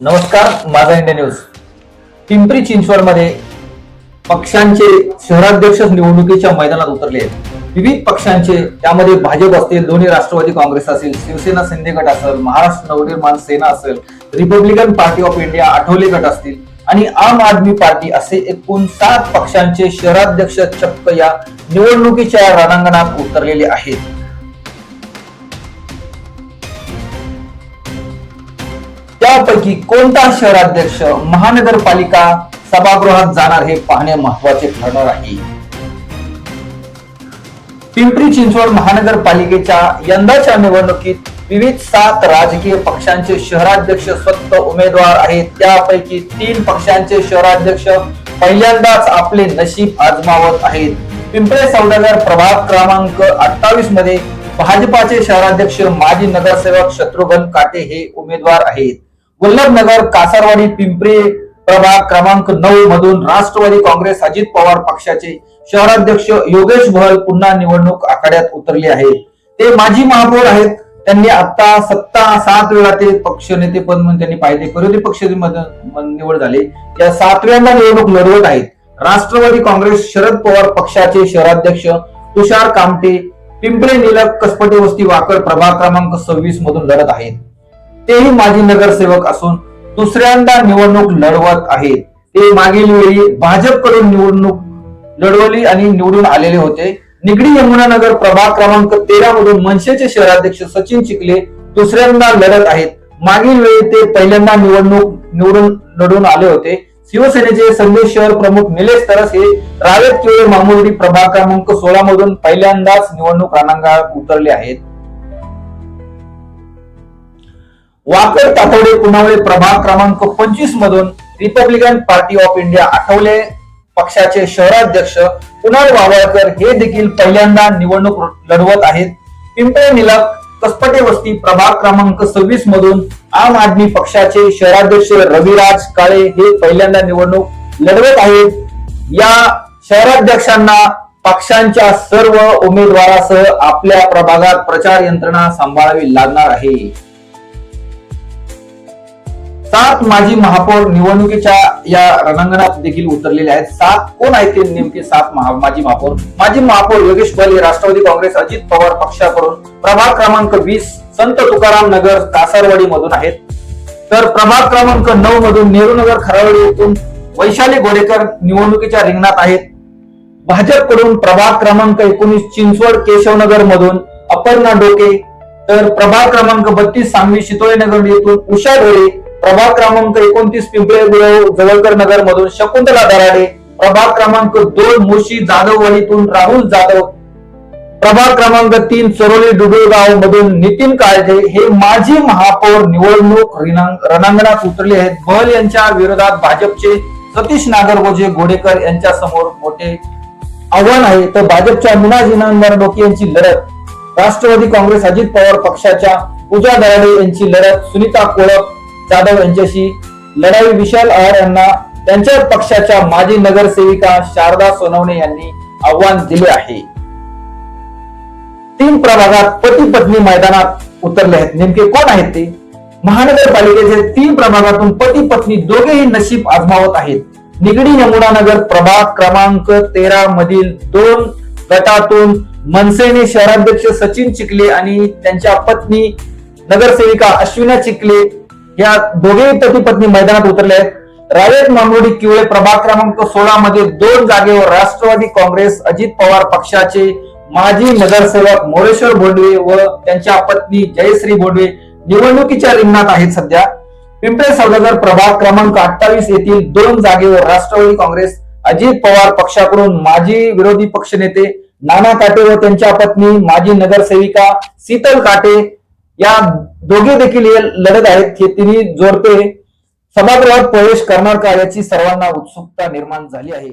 नमस्कार माझा India news. Pimpri चिंचवडमध्ये पक्षांचे शहराध्यक्ष निवडणुकीच्या मैदानात उतरले आहेत. विविध पक्षांचे त्यामध्ये भाजप असतील दोन्ही राष्ट्रवादी काँग्रेस असेल शिवसेना शिंदे गट असेल महाराष्ट्र नवनिर्माण सेना असेल Republican Party of India Athawale गट असतील आणि आम आदमी पार्टी असे एकूण सात पक्षांचे शहराध्यक्ष चक्क या निवडणुकीच्या रणांगणात उतरलेले आहेत. यापैकी कोणता शहराध्यक्ष महानगरपालिका सभागृहात जाणार हे पाहणे महत्त्वाचे ठरणार आहे. पिंपरी चिंचवड महानगरपालिकेच्या यंदाच्या निवडणुकीत विविध सात राजकीय पक्षांचे शहराध्यक्ष स्वतः उमेदवार आहेत. त्यापैकी तीन पक्षांचे शहराध्यक्ष पहिल्यांदाच आपले नशीब आजमावत आहेत. पिंपळे सौदागर प्रभाग क्रमांक अठ्ठावीसमध्ये भाजपाचे शहराध्यक्ष माजी नगरसेवक शत्रुघ्न काटे हे उमेदवार आहेत. वल्लभनगर कासारवाडी पिंपरी प्रभाग क्रमांक नऊ मधून राष्ट्रवादी काँग्रेस अजित पवार पक्षाचे शहराध्यक्ष योगेश भोळ पुन्हा निवडणूक आखाड्यात उतरले आहेत. ते माजी महापौर आहेत. त्यांनी आता सत्ता सात वेळा ते पक्ष नेते पद म्हणून त्यांनी पाहिले. विरोधी पक्ष निवड झाले या सातव्यांदा निवडणूक लढवत आहेत. राष्ट्रवादी काँग्रेस शरद पवार पक्षाचे शहराध्यक्ष तुषार कामटे पिंपळे निलक कसपटे वस्ती वाकड प्रभाग क्रमांक सव्वीस मधून लढत आहेत. तेही माजी नगरसेवक असून दुसऱ्यांदा निवडणूक लढवत आहेत. ते मागील वेळी भाजपकडून निवडणूक लढवली आणि निवडून आलेले होते. निगडी यमुनानगर प्रभाग क्रमांक तेरा मधून मनसेचे शहराध्यक्ष सचिन चिखले दुसऱ्यांदा लढत आहेत. मागील वेळी ते पहिल्यांदा निवडणूक निवडून लढून आले होते. शिवसेनेचे संदेश शहर प्रमुख निलेश तरस हे रावेत किंवा मामुर्डी प्रभाग क्रमांक सोळा मधून पहिल्यांदाच निवडणूक रणांगणात उतरले आहेत. वाकड तातवडे पुनावळे प्रभाग क्रमांक पंचवीस मधून Republican Party of India Athawale. पक्षाचे शहराध्यक्ष कुणाल वावळकर हे देखील पहिल्यांदा निवडणूक लढवत आहेत. पिंपळे निलक कसपटे वस्ती प्रभाग क्रमांक सव्वीस मधून आम आदमी पक्षाचे शहराध्यक्ष रविराज काळे हे पहिल्यांदा निवडणूक लढवत आहेत. या शहराध्यक्षांना पक्षांच्या सर्व उमेदवारासह आपल्या प्रभागात प्रचार यंत्रणा सांभाळावी लागणार आहे. सात माजी महापौर निवडणुकीच्या या रणांगणात देखील उतरलेले आहेत. सात कोण आहेत ते नेमके? सात माजी महापौर. माजी महापौर योगेश बले राष्ट्रवादी काँग्रेस अजित पवार पक्षाकडून प्रभाग क्रमांक वीस संत तुकाराम नगर कासारवाडी मधून आहेत. तर प्रभाग क्रमांक नऊ मधून नेहरूनगर खरावडी येथून वैशाली गोडेकर निवडणुकीच्या रिंगणात आहेत. भाजपकडून प्रभाग क्रमांक एकोणीस चिंचवड केशवनगर मधून अपर्णा डोके. तर प्रभाग क्रमांक बत्तीस सांगवी शितोळेनगर येथून उषा डोळे प्रभाग क्रमांक एकोणतीस पिंपळे गुरव जवळकर नगर मधून शकुंतला दराडे. प्रभाग क्रमांक दोन मुळशी जाधववाडीतून राहुल जाधव. प्रभाग क्रमांक तीन चरोली डुडुळगाव मधून नितीन काळजे. हे माजी महापौर निवडणूक रणांगणात उतरले आहेत. बहल यांच्या विरोधात भाजपचे सतीश नागरगोजे गोडेकर यांच्या समोर मोठे आव्हान आहे. तर भाजपच्या मुनाजी जिनांबर डोके यांची लढत. राष्ट्रवादी काँग्रेस अजित पवार पक्षाच्या पूजा दराडे यांची लढत. सुनीता कोळप जाधव यांच्याशी लढाई विशाल आहार यांना त्यांच्या पक्षाच्या माजी नगरसेविका शारदा सोनवणे यांनी आव्हान दिले आहे. तीन प्रभागात पती पत्नी मैदानात उतरले आहेत. नेमके कोण आहेत ते? महानगरपालिकेचे तीन प्रभागातून पती पत्नी दोघेही नशीब आजमावत आहेत. निगडी यमुनानगर प्रभाग क्रमांक तेरा मधील दोन गटातून मनसेने शहराध्यक्ष सचिन चिखले आणि त्यांच्या पत्नी नगरसेविका अश्विना चिखले या दोघेही पती पत्नी मैदानात उतरले आहेत. रावेत मामुर्डी किवळे प्रभाग क्रमांक सोळा मध्ये दोन जागेवर राष्ट्रवादी काँग्रेस अजित पवार पक्षाचे माजी नगरसेवक मोरेश्वर बोडवे व त्यांच्या पत्नी जयश्री भोंडवे निवडणुकीच्या रिंगणात आहेत सध्या. पिंपळे सौदागर प्रभाग क्रमांक अठ्ठावीस येथील दोन जागेवर राष्ट्रवादी काँग्रेस अजित पवार पक्षाकडून माजी विरोधी पक्षनेते नाना काटे व त्यांच्या पत्नी माजी नगरसेविका शीतल काटे या दोघे देखील हे लढत आहेत हे तिन्ही जोडपे सभागृहात प्रवेश करणार का याची सर्वांना उत्सुकता निर्माण झाली आहे.